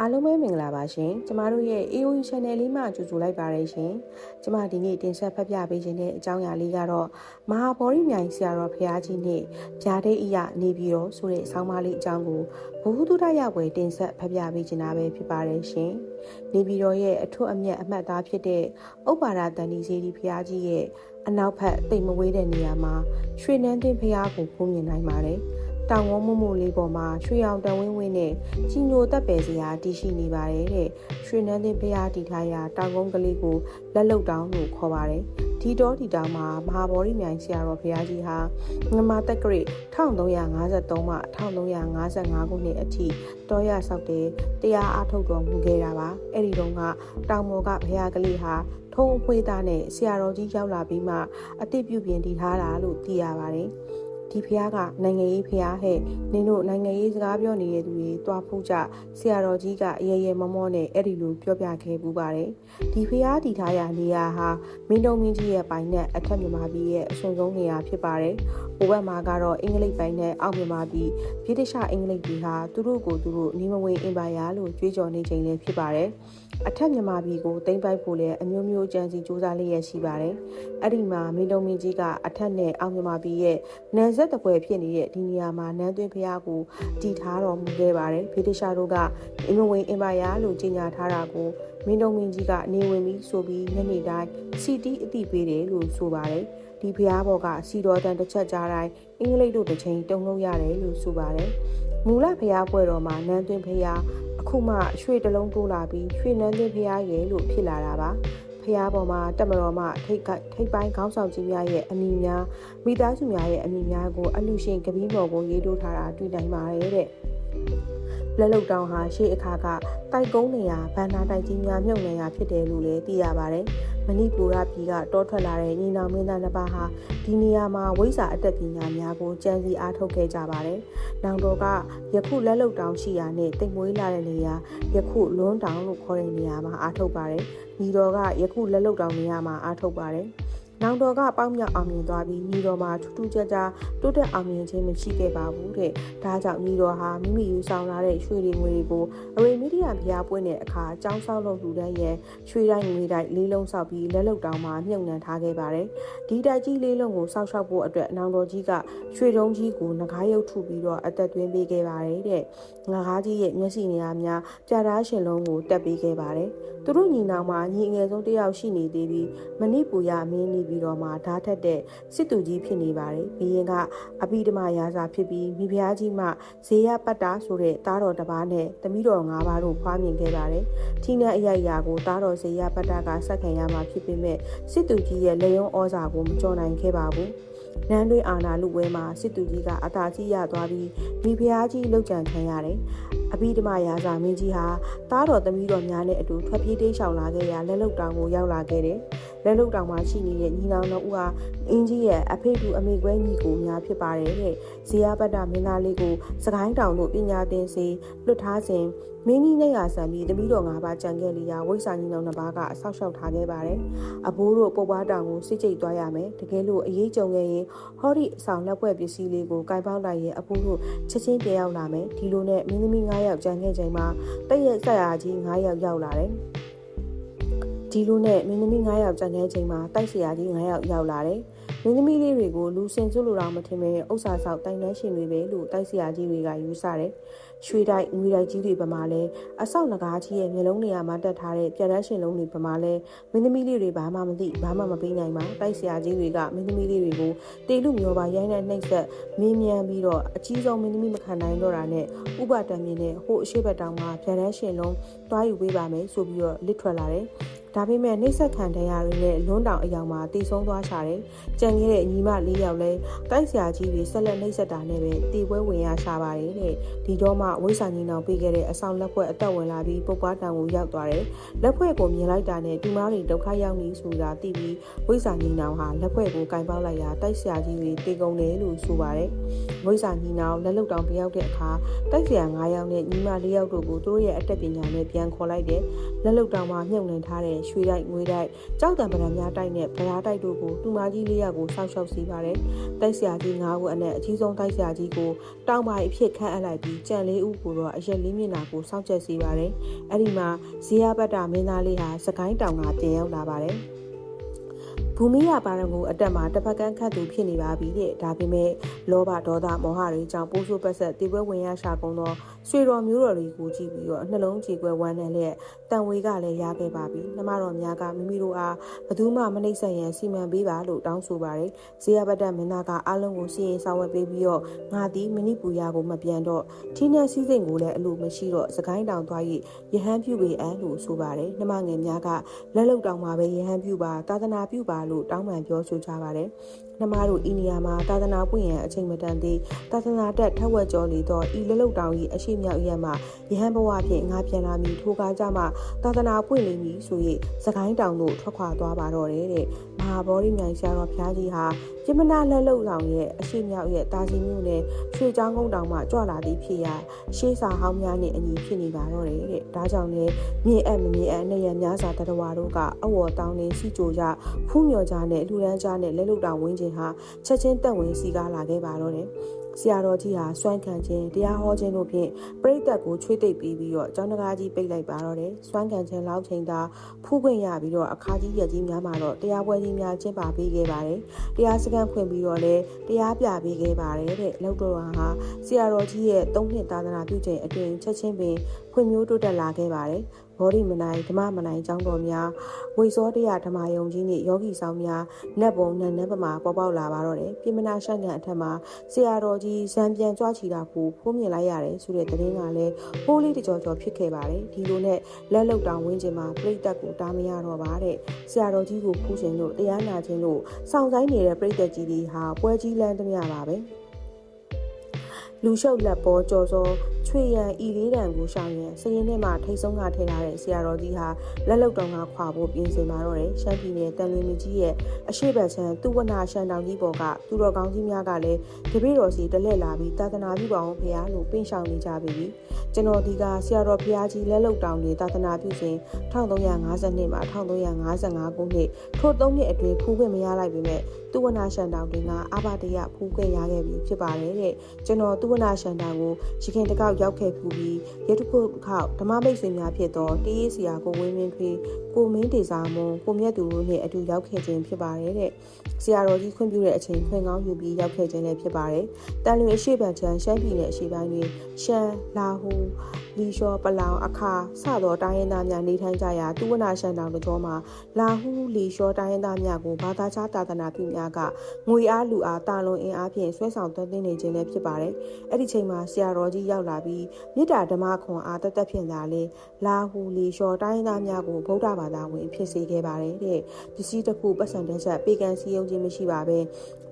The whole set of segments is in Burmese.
အားလုံးပဲမင်္ဂလာပါရှင်ကျမတို့ရဲ့ AOE Channel လေးမှာကြိုဆိုလိုက်ပါရရှင်ကျမဒီနေ့တင်ဆက်ဖတ်ပြပေးခြင်းတဲ့အကြောင်းအရာလေးကတော့မဟာဗောဓိမြိုင်ဆရာတော်ဘုရားကြီးနဲ့ဗျာဒိတ်အရာနေပြီးတော့ဆိုတဲ့အဆောင်းပါးလေးအကြောင်းကိုဘုဟုတုဒရဝယ်တင်ဆက်ဖတ်ပြပေးခြင်းတာပဲဖြစ်ပါတယ်ရှင်နေပြီးတော့ရဲ့အထွတ်အမြတ်အမှတ်သားဖြစ်တဲ့ဥပ္ပါဒတန်ဒီစေဒီဘုရားကြီးရဲ့အနောက်ဘက်တိမ်မဝေးတဲ့နေရာမှာရွှေနန်းသိန်းဘုရားကိုဖုံးမြင်နိုင်ပါတယ် တောင်ဝမမို့လေးပေါ်မှာရွှေအောင်တန်ဝင်းဝင်းနဲ့ကြီးညိုတက်ပယ်စရာတည်ရှိနေပါတယ်တဲ့ရွှေနန်းသိန်းဘုရားတည်ထားရာတောင်ကုန်းကလေးကိုလက်လုတ်တောင်းလို့ခေါ်ပါတယ်ဒီတော်ဒီတောင်မှာမဟာဗောဓိမြိုင်ဆရာတော်ဘုရားကြီးဟာမြန်မာတက္ကရာ1353မှ1355ခုနှစ်အထိတောရဆောက်တဲ့တရားအားထုတ်တော်မူခဲ့တာပါအဲ့ဒီတော့ကတောင်မော်ကဘုရားကလေးဟာထုံးအဖွေးသားနဲ့ဆရာတော်ကြီးရောက်လာပြီးမှအတိပြုပြင်တည်ထားတာလို့သိရပါတယ် ဒီဖះကနိုင်ငံရေးဖះဟဲ့နင်တို့နိုင်ငံရေးစကားပြောနေတဲ့သူတွေတွားဖို့ကြဆရာတော်ကြီးကအရေရေမောမောနဲ့အဲ့ဒီလိုပြောပြခဲ့ပူပါတယ်ဒီဖះတည်ထားရနေရာဟာမင်းတုံမင်းကြီးရဲ့ပိုင်နဲ့အထက်မြန်မာပြည်ရဲ့အဆွန်ဆုံးနေရာဖြစ်ပါတယ် ဟိုဘက်မှာကတော့အင်္ဂလိပ်ပိုင်နဲ့အောက်မြန်မာပြည်ဗြိတိရှအင်္ဂလိပ်ပြည်ဟာသူတို့ကိုသူတို့နေမဝင်အင်ပါယာလို့ကြွေးကြော်နေချိန်လည်းဖြစ်ပါတယ်အထက်မြန်မာပြည်ကိုတိမ့်ပိုက်ဖို့လည်းအမျိုးမျိုးကြံစီစူးစမ်းလျက်ရှိပါတယ်အဲ့ဒီမှာမင်းတုံမင်းကြီးကအထက်နဲ့အောက်မြန်မာပြည်ရဲ့နယ်ဆက်တပွဲဖြစ်နေတဲ့ဒီနေရာမှာနန်းသွင်းဖျားကိုတည်ထားတော်မူခဲ့ပါတယ်ဗြိတိရှာတို့ကအင်မဝင်အင်ပါယာလို့ကြေညာထားတာကိုမင်းတုံမင်းကြီးကနေဝင်ပြီးဆိုပြီးညနေတိုင်းစီတီအတိပေးတယ်လို့ဆိုပါတယ်ဒီဖျားဘော်ကစီတော်တန်တစ်ချက်ကြားတိုင်းအင်္ဂလိပ်တို့တစ်ချိန်တုံလို့ရတယ်လို့ဆိုပါတယ်မူလဖျားပွဲတော်မှာနန်းသွင်းဖျားအခုမှရွှေတလုံးတိုးလာပြီးရွှေနန်းသွင်းဖျားရဲ့လို့ဖြစ်လာတာပါဖျားပေါ်မှာတက်မတော်မှထိတ်ထိတ်ပိုင်းခေါင်းဆောင်ကြီးများရဲ့အမိများမိသားစုများရဲ့အမိများကိုအလူရှင်ကပီးမော်ကိုရေးထိုးထားတာတွေ့နိုင်ပါတယ်တဲ့ လက်လုတ်တောင်ဟာရှေ့အခါကတိုက်ကုန်းနေရာဗန္နာတိုက်ကြီးများမြုပ်နေရဖြစ်တယ်လို့လည်းသိရပါတယ်။မဏိပူရပြည်ကတောထွက်လာတဲ့ညီနောင်မင်းသားနှစ်ပါးဟာဒီနေရာမှာဝိဇာအတက်ပညာများကိုကြံစည်အားထုတ်ခဲ့ကြပါတယ်။နောင်တော်ကယခုလက်လုတ်တောင်ရှိရာနဲ့တိမ်မွေးလာတဲ့နေရာယခုလွန်းတောင်လို့ခေါ်တဲ့နေရာမှာအားထုတ်ပါတယ်။ညီတော်ကယခုလက်လုတ်တောင်နေရာမှာအားထုတ်ပါတယ်။ နောင်တော်ကပေါင်းမြောက်အောင်မြင်သွားပြီးညီတော်မှာထူးထူးခြားခြားတိုးတက်အောင်မြင်ခြင်းမရှိခဲ့ပါဘူးတဲ့။ဒါကြောင့်ညီတော်ဟာမိမိယူဆောင်လာတဲ့ရွှေတွေငွေတွေကိုအရေမီဒီယာဖျားပွင့်တဲ့အခါចောင်းဆောက်လုပ်လူတဲ့ရဲ့ရွှေတိုင်းငွေတိုင်းလေးလုံးဆောက်ပြီးလက်လုတ်တောင်မှာမြုပ်နှံထားခဲ့ပါတယ်။ဒီတိုက်ကြီးလေးလုံးကိုစောက်ရှောက်ဖို့အတွက်နောင်တော်ကြီးကရွှေတုံးကြီးကိုငကားရုပ်ထုပြီးတော့အသက်သွင်းပေးခဲ့ပါတယ်တဲ့။ငကားကြီးရဲ့မျက်စိနေရာများပြားသားရှင်လုံးကိုတက်ပေးခဲ့ပါတယ်။ သူတို့ညီနောင်မှာညီငယ်ဆုံးတစ်ယောက်ရှိနေသေးပြီးမဏိပူရမင်းနေပြီးတော့မှဓာတ်ထက်တဲ့စစ်သူကြီးဖြစ်နေပါတယ်။ဘီရင်ကအဘိဓမ္မာရာဇာဖြစ်ပြီးမိဖုရားကြီးမှဇေယပတ္တာဆိုတဲ့သားတော်တစ်ပါးနဲ့သမီးတော်၅ပါးတို့ဖွားမြင်ခဲ့ပါတယ်။ထိနအယိုက်ရာကိုသားတော်ဇေယပတ္တာကဆက်ခံရမှာဖြစ်ပေမဲ့စစ်သူကြီးရဲ့လေယုံဩဇာကိုမကြော်နိုင်ခဲ့ပါဘူး။နန်းတွင်းအာနာလူပွဲမှာစစ်သူကြီးကအသာကြီးရသွားပြီးမိဖုရားကြီးလှုပ်ကြံခံရတယ်။ အဘိဓမ္မာရာဇာမင်းကြီးဟာသားတော်သမီးတော်များနဲ့အတူထွက်ပြေးတိမ်းရှောင်လာခဲ့ရလက်လုတ်တောင်ကိုရောက်လာခဲ့တယ်။ လက်လုတ်တောင်မှာရှိနေတဲ့ညီနောင်တော်ဦးဟာအင်းကြီးရဲ့အဖေတူအမေကွဲညီကိုများဖြစ်ပါတယ်တဲ့။ဇေယပတ္တမင်းသားလေးကိုစကိုင်းတောင်တို့ပညာသင်စေလွတ်ထားစဉ်မင်းကြီးနဲ့ရာဆန်ပြီးတပီးတော်၅ပါးကြံခဲ့လျာဝိဆာညီနောင်နှစ်ပါးကအဆောက်ရှောက်ထားခဲ့ပါတယ်။အဘိုးတို့ပုပ်ပွားတောင်ကိုစစ်ကြိတ်သွားရမယ်။တကယ်လို့အရေးကြုံခဲ့ရင်ဟောဒီအဆောင်လက်ပွဲပစ္စည်းလေးကိုကင်ပေါက်လိုက်ရင်အဘိုးတို့ချက်ချင်းပြန်ရောက်လာမယ်။ဒီလိုနဲ့မင်းသမီး9ယောက်ကြံခဲ့ချိန်မှာတည့်ရဲ့ဆက်ရာကြီး9ယောက်ရောက်လာတယ်။ ဒီလိုနဲ့မင်းသမီး9ယောက်ကြံခဲ့ချိန်မှာတိုက်ဆရာကြီး9ယောက်ရောက်လာတယ်။မင်းသမီးလေးတွေကိုလူစင်စွလို့တော့မထင်ပဲဥစ္စာဆောက်တိုင်တန်းရှင်တွေပဲလို့တိုက်ဆရာကြီးတွေကယူဆတယ်။ ရွှေတိုက်ငွေတိုက်ကြီးတွေပမာလဲအဆောက်ငကားကြီးရဲ့မျိုးလုံးနေရာမှာတက်ထားတဲ့ပြက်တန်းရှင်လုံးတွေပမာလဲမင်းသမီးလေးတွေဘာမှမသိဘာမှမပေးနိုင်ပါတိုက်ဆရာကြီးတွေကမင်းသမီးလေးတွေကိုတေလူမျိုးပါရိုင်းတဲ့နှိပ်ဆက်မင်းမြန်ပြီးတော့အကြီးဆုံးမင်းသမီးမခံနိုင်တော့တာနဲ့ဥပတံမြင်နဲ့ဟိုအရှိဘက်တောင်မှာပြက်တန်းရှင်လုံးတွားယူပေးပါမယ်ဆိုပြီးတော့လစ်ထွက်လာတယ်ဒါပေမဲ့နှိမ့်ဆက်ခံတရားတွေနဲ့လွန်းတောင်အယောင်မှာတည်ဆုံးသွားရှာတယ်။ကြံခဲ့တဲ့ညီမလေးယောက်လဲတိုက်ဆရာကြီးတွေဆက်လက်နှိမ့်ဆက်တာနဲ့ပဲတည်ပွဲဝင်ရရှာပါတယ်တဲ့။ဒီတော့မှဝိဆာညီနောင်ပေးခဲ့တဲ့အဆောင်လက်ဖွဲ့အသက်ဝင်လာပြီးပုတ်ပွားတောင်ကိုရောက်သွားတယ်။လက်ဖွဲ့ကိုမြင်လိုက်တာနဲ့ဒီမားတွေဒုက္ခရောက်နေဆိုတာသိပြီးဝိဆာညီနောင်ဟာလက်ဖွဲ့ကိုကင်ပေါက်လိုက်ရာတိုက်ဆရာကြီးတွေတေကုန်တယ်လို့ဆိုပါတယ်။ဝိဆာညီနောင်လက်လုတ်တောင်ပြောက်တဲ့အခါတိုက်ဆရာ9ယောက်နဲ့ညီမ4ယောက်တို့ကိုသူတို့ရဲ့အတက်ပညာနဲ့ပြန်ခေါ်လိုက်တယ်။လက်လုတ်တောင်မှာမြုပ်နှံထားတဲ့ရွှေတိုက်ငွေတိုက်ကြောက်တံပဒံများတိုက်နဲ့ဗရာတိုက်တို့ကိုတူမကြီးလေးယောက်ကိုစောက်ရှောက်စီပါတယ်တိုက်ဆရာကြီး၅ဦးအနက်အကြီးဆုံးတိုက်ဆရာကြီးကိုတောင်ပိုင်းအဖြစ်ခန့်အပ်လိုက်ပြီးကြံလေးဦးကိုတော့အရက်လေးမျက်နှာကိုစောင့်ချက်စီပါတယ်အဲ့ဒီမှာဇီယဘတ်တာမင်းသားလေးဟာစကိုင်းတောင်ကတင်ရောက်လာပါတယ် ဘူမိယပါရံကိုအတက်မှာတစ်ဖက်ကန်းခတ်သူဖြစ်နေပါပြီတဲ့ဒါပေမဲ့လောဘဒေါသမောဟတွေကြောင့်ပိုးဆိုးပတ်ဆက်တေပွဲဝင်ရရှာကုန်သောဆွေတော်မျိုးတော်တွေကိုကြည့်ပြီးတော့နှလုံးကြေကွဲဝမ်းနည်းလျက်တန်ဝေကလည်းရခဲ့ပါပြီနှမတော်များကမိမိတို့အားဘသူမှမနှိမ့်ဆက်ရန်စီမံပေးပါလို့တောင်းဆိုပါတယ်ဇေယဘတ်တမင်းသားကအလုံးကိုစီရင်ဆောင်ဝတ်ပေးပြီးတော့ငါသည်မိနိပူရကိုမပြန်တော့ထင်းနဲ့စီးစိမ်ကိုလည်းအလိုမရှိတော့စကိုင်းတောင်သွား၍ယဟန်ပြုပေအံလို့ဆိုပါတယ်နှမငယ်များကလက်လုတ်တောင်မှာပဲယဟန်ပြုပါသာသနာပြုပါလို့တောင်းပန်ပြောဆိုကြပါတယ်နှမတို့ဤနေရာမှာသာသနာပွင့်ရန်အချိန်မတန်သေးသာသနာတက်ထက်ဝက်ကျော်လေတော့ဤလလုတ်တောင်၏အရှိမြောက်ရက်မှာယဟန်ဘဝဖြင့်ငါပြန်လာမည်ထိုကားကြမှာသာသနာပွင့်လိမ့်မည်ဆို၍စကိုင်းတောင်တို့ထွက်ခွာသွားပါတော့တယ်တဲ့မဟာဗောဓိမြိုင်ဆရာတော်ဘုရားကြီးဟာပြမနာလက်လုတ်ဆောင်ရဲ့အရှိမြောက်ရဲ့တာစီမျိုးနဲ့ရွှေချောင်းကုန်းတောင်မှကြွလာသည်ဖြစ်ရာရှေးစာဟောင်းများနဲ့အညီဖြစ်နေပါတော့တယ်တဲ့ဒါကြောင့်လည်းမြင့်အပ်မမြင့်အပ်နဲ့ရများစွာတတော်တို့ကအဝေါ်တောင်းနေစီကြိုကြဖူးမြော်ကြနဲ့လူရန်ကြနဲ့လက်လုတ်တောင်ဝင်းချင်းဟာချက်ချင်းတက်ဝင်စီကားလာခဲ့ပါတော့တယ်ဆရာတော်ကြီးဟာစွမ်းခံခြင်းတရားဟောခြင်းတို့ဖြင့်ပြိဿတ်ကိုချွေးသိပ်ပြီးပြီးတော့ကျောင်းတကားကြီးပိတ်လိုက်ပါတော့တယ်စွမ်းခံခြင်းလောက်ချိန်သာဖူးခွင့်ရပြီးတော့အခါကြီးရက်ကြီးများမှာတော့တရားပွဲကြီးများကျင်းပပေးခဲ့ပါတယ်တရားစခန်းဖွင့်ပြီးတော့လည်းတရားပြပေးခဲ့ပါတယ်တဲ့လောက်တော်ဟာဆရာတော်ကြီးရဲ့သုံးနှစ်သာသနာပြုခြင်းအတွင်ချက်ချင်းပင်ဖွံ့မျိုးတိုးတက်လာခဲ့ပါတယ် ဘောဓိမနိုင်ဓမ္မမနိုင်ကျောင်းတော်များဝိဇောတရားဓမ္မယုံကြီးနှင့်ယောဂီဆောင်များနတ်ဘုံနတ်နတ်ပမာပေါ်ပေါက်လာပါတော့တယ်ပြမနာရှန့်ကန်အထက်မှာဆရာတော်ကြီးဇံပြန်ကြွချီတာကိုဖိုးမြင်လိုက်ရတယ်ဆိုတဲ့သတင်းကလည်းပိုးလေးတကြောကြောဖြစ်ခဲ့ပါတယ်ဒီလိုနဲ့လက်လုတ်တောင်ဝင်းကျင်မှာပြိတ္တကိုတားမရတော့ပါတဲ့ဆရာတော်ကြီးကိုဖူးရှင်လို့တရားနာခြင်းလို့စောင့်ဆိုင်နေတဲ့ပြိတ္တကြီးတွေဟာပွဲကြီးလန်းသမျှပါပဲလူရှုပ်လက်ပေါ်ကြော်စော ချွေရန်ဤလေးတံကိုရှောင်ရန်စရင်ထဲမှာထိတ်ဆုံးကထည့်ထားတဲ့ဆရာတော်ကြီးဟာလက်လုတ်တော်ကခွာဖို့ပြင်ဆင်มาတော့တယ်ရှမ်းပြည်နယ်တန်လွင်မြကြီးရဲ့အရှိတ်ဘက်ချမ်းသူဝနာရှမ်းတောင်ကြီးပေါ်ကသူတော်ကောင်းကြီးများကလည်းတပည့်တော်စီတလက်လာပြီးတာသနာပြုပါအောင်ဖရာလို့ပင့်ဆောင်နေကြပြီကျွန်တော်ဒီကဆရာတော်ဖရာကြီးလက်လုတ်တောင်တွေတာသနာပြုစဉ်1352မှာ1355ခုနှစ်ထို့သုံးနှစ်အတွင်းဖူးခွင့်မရလိုက်ပေမဲ့သူဝနာရှန်တောင်တွေကအာဘတရဖူးခွင့်ရခဲ့ပြီဖြစ်ပါတယ်တဲ့ကျွန်တော်သူဝနာရှန်တောင်ကိုရခင်တကောက်ရောက်ခဲ့ဖူးပြီးရတုခုခောက်ဓမ္မမိတ်ဆွေများဖြစ်သောတေးရေးဆရာကိုဝင်းမင်းဖေးကိုမင်းဒေစာမွန်ကိုမြတ်သူတို့နဲ့အတူရောက်ခဲ့ခြင်းဖြစ်ပါတယ်တဲ့ဆရာတော်ကြီးခွင့်ပြုတဲ့အချိန်ခွင့်ကောင်းယူပြီးရောက်ခဲ့ခြင်းလည်းဖြစ်ပါတယ်တန်လွင်အရှိပန်ချမ်းရှမ်းပြည်နယ်အရှိပိုင်းတွင်ရှမ်းလာဟူ လီရှောပလောင်အခါစသောတိုင်းရင်းသားများနေထိုင်ကြရာသူဝနာရှန်တောင်တို့ကျော်မှာလာဟူလီရှောတိုင်းရင်းသားများကိုဘာသာခြားတာသနာပြုများကငွေအားလူအားတာလွန်အင်အားဖြင့်ဆွဲဆောင်သွင်းနေခြင်းလည်းဖြစ်ပါတယ်အဲ့ဒီချိန်မှာဆရာတော်ကြီးရောက်လာပြီးမြစ်တာဓမ္မခွန်အားတသက်ဖြင့်သာလေလာဟူလီရှောတိုင်းရင်းသားများကိုဗုဒ္ဓဘာသာဝင်ဖြစ်စေခဲ့ပါတယ်တဲ့ပစ္စည်းတစ်ခုပတ်စံတဲ့ချက်ပေကန်စီယုံခြင်းမရှိပါပဲ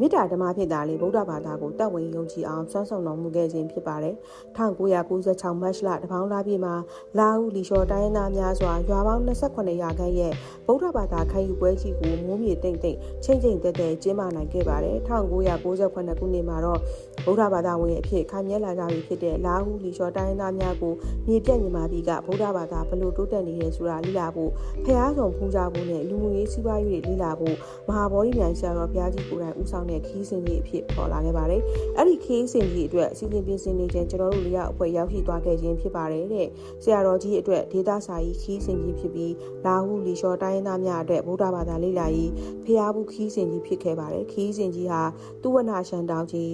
မြစ်တာဓမ္မဖြစ်တာလေဗုဒ္ဓဘာသာကိုတတ်ဝင်ယုံကြည်အောင်ဆွမ်းဆောင်တော်မူခဲ့ခြင်းဖြစ်ပါတယ်1996မတ်လတပေါင်းလားပြည့်မှာလာဟုလီရှော်တိုင်းသားများစွာရွာပေါင်း28ရာခန့်ရဲ့ဗုဒ္ဓဘာသာခံယူပွဲကြီးကိုမိုးမြေတိမ့်တိမ့်ချိန်ချိန်တက်တက်ကျင်းပနိုင်ခဲ့ပါတယ်1998ခုနှစ်မှာတော့ဗုဒ္ဓဘာသာဝင်အဖြစ်ခိုင်မြဲလာကြပြီဖြစ်တဲ့လာဟုလီရှော်တိုင်းသားများကိုမြေပြတ်မြန်မာပြည်ကဗုဒ္ဓဘာသာဘလို့တိုးတက်နေတယ်ဆိုတာလေ့လာဖို့ဖျားဆောင်ဖူးကြဖို့နဲ့လူမှုရေးစီးပွားရေးတွေလေ့လာဖို့မဟာဗောဓိမြိုင်ဆရာတော်ဘုရားကြီးကိုယ်တိုင်ဦးဆောင်တဲ့ခီးစဉ်ကြီးအဖြစ်ပေါ်လာခဲ့ပါတယ်အဲ့ဒီခီးစဉ်ကြီးအတွက်အစီအစဉ်ပြင်ဆင်နေခြင်းကျွန်တော်တို့လေးရအဖွဲ့ရောက်ရှိသွားခဲ့ခြင်းဖြစ်ပါတယ်တဲ့ဆရာတော်ကြီးအတွက်ဒေတာစာကြီးခီးစဉ်ကြီးဖြစ်ပြီးလာဟုလီရှော်တိုင်းသားများအတွက်ဗုဒ္ဓဘာသာလေ့လာရေးဖျားဘူးခီးစဉ်ကြီးဖြစ်ခဲ့ပါတယ်ခီးစဉ်ကြီးဟာသူဝနာရှန်တောင်ကြီး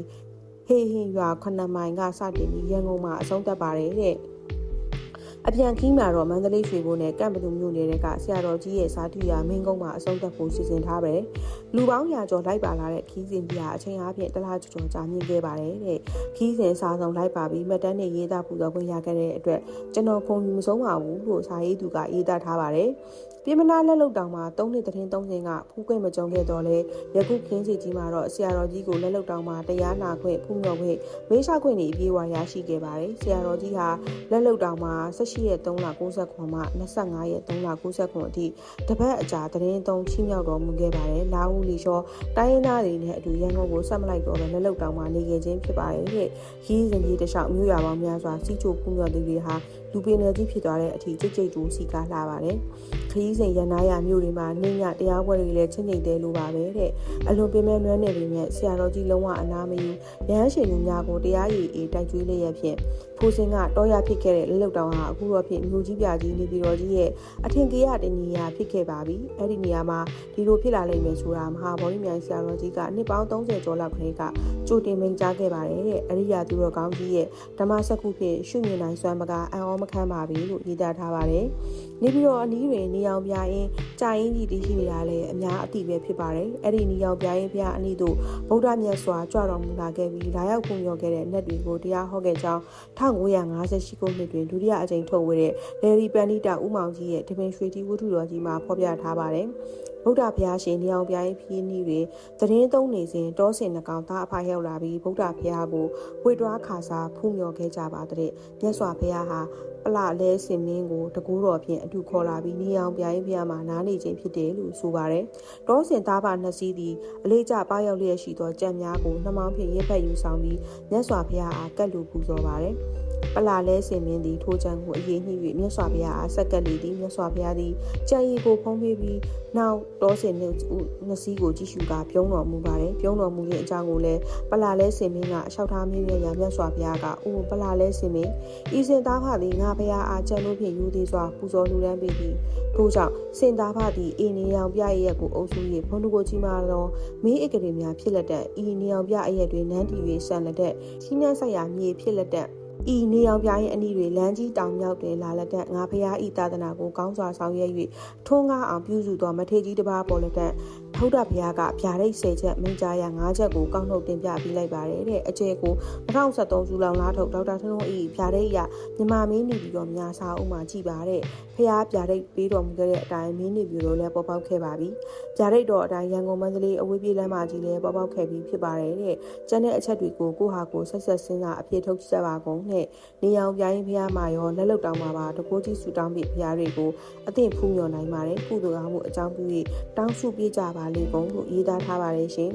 ဟေဟင်ရွာခဏမိုင်ကစတင်ပြီးရန်ကုန်မှာအဆုံးသတ်ပါတယ်တဲ့ အပြန်ခီးမှာတော့မန္တလေးရွှေဘိုနဲ့ကံပလူမြို့နယ်ကဆရာတော်ကြီးရဲ့ဇာတိယာမင်းကုန်းမှာအဆုံးသတ်ဖို့စီစဉ်ထားပဲလူပေါင်းရာကျော်လိုက်ပါလာတဲ့ခီးစဉ်ကြီးဟာအချိန်အားဖြင့်တလားကျော်ကျော်ကြာမြင့်ခဲ့ပါတယ်တဲ့ခီးစဉ်စာဆောင်လိုက်ပါပြီးမှတ်တမ်းနဲ့ရေးသားပူဇော်ခွင့်ရခဲ့တဲ့အတွက်ကျွန်တော်ခုံယူမဆုံးပါဘူးလို့စာရေးသူကရေးသားထားပါတယ်ပြမနာလက်လုတ်တောင်မှာ၃နှစ်သတင်း၃စင်ကဖူးခွင့်မကြုံခဲ့တော့လဲယခုခင်းစီကြီးမှာတော့ဆရာတော်ကြီးကိုလက်လုတ်တောင်မှာတရားနာခွင့်ဖူးမြော်ခွင့်မေးရှာခွင့်တွေအပြည့်အဝရရှိခဲ့ပါတယ်ဆရာတော်ကြီးဟာလက်လုတ်တောင်မှာ၁၈18ရက်3လ69မှ25ရက်3လ69အထိတပတ်အကြာသတင်းသုံးချီးမြှောက်တော်မူခဲ့ပါတယ်လာဦးလီလျှောတိုင်းရင်းသားတွေနဲ့အတူရန်ကုန်ကိုဆက်မလိုက်တော့ဘဲလက်လုံတောင်မှနေခဲ့ခြင်းဖြစ်ပါတယ်တဲ့ခီးစဉ်ကြီးတစ်လျှောက်မြို့ရွာပေါင်းများစွာစီချိုပူမြော်သူတွေဟာလူပင်နယ်ကြီးဖြစ်သွားတဲ့အထိကြိတ်ကြိတ်တူစီကားလာပါတယ်ခရီးစဉ်ရန်နာရမြို့တွေမှာနှင်းညတရားပွဲတွေလည်းချင်းချင်းတဲလိုပါပဲတဲ့အလွန်ပင်မဲ့နွမ်းနေပေမဲ့ဆရာတော်ကြီးလုံးဝအနာမယူရဟန်းရှင်လူများကိုတရားရည်အေးတိုက်ကျွေးလျက်ဖြင့် ဖိုးစင်ကတောရဖြစ်ခဲ့တဲ့လက်လုံတောင်ဟာအခုတော့ဖြင့်မြို့ကြီးပြကြီးနေပြည်တော်ကြီးရဲ့အထင်ကြီးရတဲ့နေရာဖြစ်ခဲ့ပါပြီအဲ့ဒီနေရာမှာဒီလိုဖြစ်လာလိမ့်မယ်ဆိုတာမဟာဗောဓိမြိုင်ဆရာတော်ကြီးကနှစ်ပေါင်း30ကျော်လောက်ခရေကကြိုတင်မိန်ကြားခဲ့ပါတယ်တဲ့အရိယာသူတော်ကောင်းကြီးရဲ့ဓမ္မစကုဖြင့်ရှုမြင်နိုင်စွမ်းမကအံ့ဩမခန်းပါပြီလို့ရေးသားထားပါတယ်နေပြီးတော့အနီးတွင်နေအောင်ပြရင်ကြာရင်ကြီးတည်ရှိနေတာလည်းအများအသိပဲဖြစ်ပါတယ်အဲ့ဒီနေအောင်ပြရင်ဘုရားအနီးတို့ဗုဒ္ဓမြတ်စွာကြွတော်မူလာခဲ့ပြီးလာရောက်ပုံရောခဲ့တဲ့နတ်တွေကိုတရားဟောခဲ့ကြောင်း1958ခုနှစ်တွင်ဒုတိယအကြိမ်ထုတ်ဝေတဲ့လေရီပန်နီတာဦးမောင်ကြီးရဲ့တပင်ရွှေတီဝတ္ထုတော်ကြီးမှာဖော်ပြထားပါတယ်ဗုဒ္ဓဘုရားရှင်နေအောင်ပြရင်ဖြီးနည်းတွေသတင်းသုံးနေစဉ်တောစင်နှကောင်သားအဖရောက်လာပြီးဗုဒ္ဓဘုရားကိုဝေတွားခါစားဖူးမြော်ခဲ့ကြပါတဲ့မြတ်စွာဘုရားဟာပလလဲစင်မင်းကိုတကူတော်ဖြင့်အတူခေါ်လာပြီးနေအောင်ပြရင်ဘုရားမှာနားနေခြင်းဖြစ်တယ်လို့ဆိုပါတယ်။တောစင်သားပါနှစ်စီးသည်အလေးကျပါရောက်လျက်ရှိသောကြံများကိုနှမောင်းဖြင့်ရက်ဖက်ယူဆောင်ပြီးမြတ်စွာဘုရားအားကတ်လူပူဇော်ပါတယ်။ ပလာလဲစင်မင်းသည်ထိုးချံကိုအရေးနှိ၍မြတ်စွာဘုရားအားဆက်ကပ်လေသည်မြတ်စွာဘုရားသည်ကြံရီကိုဖုံးပေးပြီးနောက်တောစင်နှုတ်နှစ်စီးကိုကြည့်ရှုကာပြုံးတော်မူပါတယ်ပြုံးတော်မူခြင်းအကြောင်းကိုလည်းပလာလဲစင်မင်းကအလျှောက်ထားမြင့်မြတ်ရာမြတ်စွာဘုရားကအိုးပလာလဲစင်မင်းဤစင်သားဖသည်ငါဘုရားအားကြံလို့ဖြင့်ယူသေးစွာပူဇော်လှူဒန်းပေးသည်ထို့ကြောင့်စင်သားဖသည်အေနေရောင်ပြရဲ့ရက်ကိုအုပ်စု၍ဘုန်းတော်ကိုကြီးမာသောမင်းဧကရေများဖြစ်လက်တဲ့ဤနေရောင်ပြအရက်တွင်နန်းတီ၍ဆန်လက်တဲ့ကြီးမြတ်ဆိုင်ရာမြေဖြစ်လက်တဲ့ ဤနေအောင်ပြားရင်အနီးတွေလမ်းကြီးတောင်မြောက်တွင်လာလက်တဲ့ငါဖရာဤသာသနာကိုကောင်းစွာဆောင်ရွက်၍ထုံးကားအောင်ပြုစုသောမထေကြီးတစ်ပါးပေါ်လက်တဲ့ ဘုဒ္ဓဘုရားကဗျာဒိတ်၁၀ချက်မိန့်ကြားရ၅ချက်ကိုကောက်နှုတ်တင်ပြပေးလိုက်ပါတယ်တဲ့အကျဲကို2023ဇူလိုင်လထုတ်ဒေါက်တာထွန်းထွန်းဤဗျာဒိတ်ရမြမမင်းနေပြီးတော့မြာစာအုပ်မှာကြည်ပါတဲ့ဖရာဗျာဒိတ်ပေးတော်မူခဲ့တဲ့အတိုင်းမင်းနေပြီးတော့လည်းပေါ်ပေါက်ခဲ့ပါပြီဗျာဒိတ်တော်အတိုင်းရန်ကုန်မန္တလေးအဝေးပြေးလမ်းမကြီးလည်းပေါ်ပေါက်ခဲ့ပြီးဖြစ်ပါတယ်တဲ့ကျန်တဲ့အချက်တွေကိုကိုဟာကိုဆက်ဆက်စဉ်းစားအပြည့်ထုတ်ချက်ပါကုန်နဲ့နေအောင်ပြိုင်းဖျားမှာရောလက်လုတ်တောင်းမှာပါတကိုးကြီးဆူတောင်းပြီးဖျားတွေကိုအသင့်ဖူးမြော်နိုင်ပါတယ်ကုသိုလ်အားမှုအကြောင်းပြု၍တောင်းစုပြေးကြပါလိမ့်ကုန်လို့ရေးသားထားပါတယ်ရှင်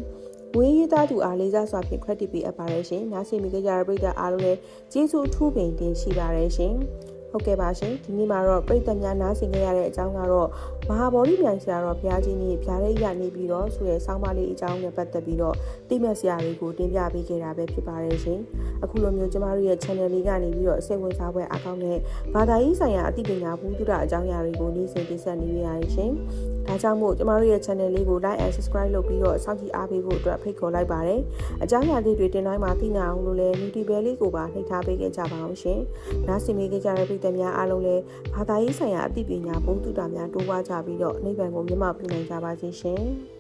ဝင်းရေးသားသူအားလေးစားစွာဖြင့် credit ပေးအပ်ပါတယ်ရှင်။နားဆင်မိကြရတဲ့ပရိသတ်အားလုံးလည်းကျေးဇူးအထူးပင်တင်ရှိပါတယ်ရှင်။ဟုတ်ကဲ့ပါရှင်ဒီနေ့မှာတော့ပြည်သက်များနားဆင်ကြရတဲ့အကြောင်းကတော့ မဟာဗောဓိမြိုင်ဆရာတော်ဘုရားကြီးနေဗျာဒိတ်ရနေပြီးတော့ဆိုရဲဆောင်းပါးလေးအကြောင်းနဲ့ပတ်သက်ပြီးတော့တိမဲ့ဆရာတွေကိုတင်ပြပေးခဲ့တာပဲဖြစ်ပါတယ်ရှင်အခုလိုမျိုးကျမတို့ရဲ့ channel လေးကနေပြီးတော့စိတ်ဝင်စားပွဲအကောင့်နဲ့ဘာသာရေးဆိုင်ရာအသိပညာဘူးတုဒအကြောင်းအရာတွေကိုနေ့စဉ်တင်ဆက်နေရပါတယ်ရှင်ဒါကြောင့်မို့ကျမတို့ရဲ့ channel လေးကို like and subscribe လုပ်ပြီးတော့စောင့်ကြည့်အားပေးဖို့အတွက်ဖိတ်ခေါ်လိုက်ပါတယ်အကြောင်းအရာလေးတွေတင်တိုင်းမှာသိနိုင်အောင်လို့လည်း notification လေးကိုပါနှိပ်ထားပေးခဲ့ကြပါအောင်ရှင်နားဆင်မိကြတဲ့ပြည်သက်များအားလုံးလည်းဘာသာရေးဆိုင်ရာအသိပညာဘုံတုတာများတိုးပွားကြပြီးတော့နိဗ္ဗာန်ကိုမျက်မှောက်ပြုနိုင်ကြပါစေရှင်။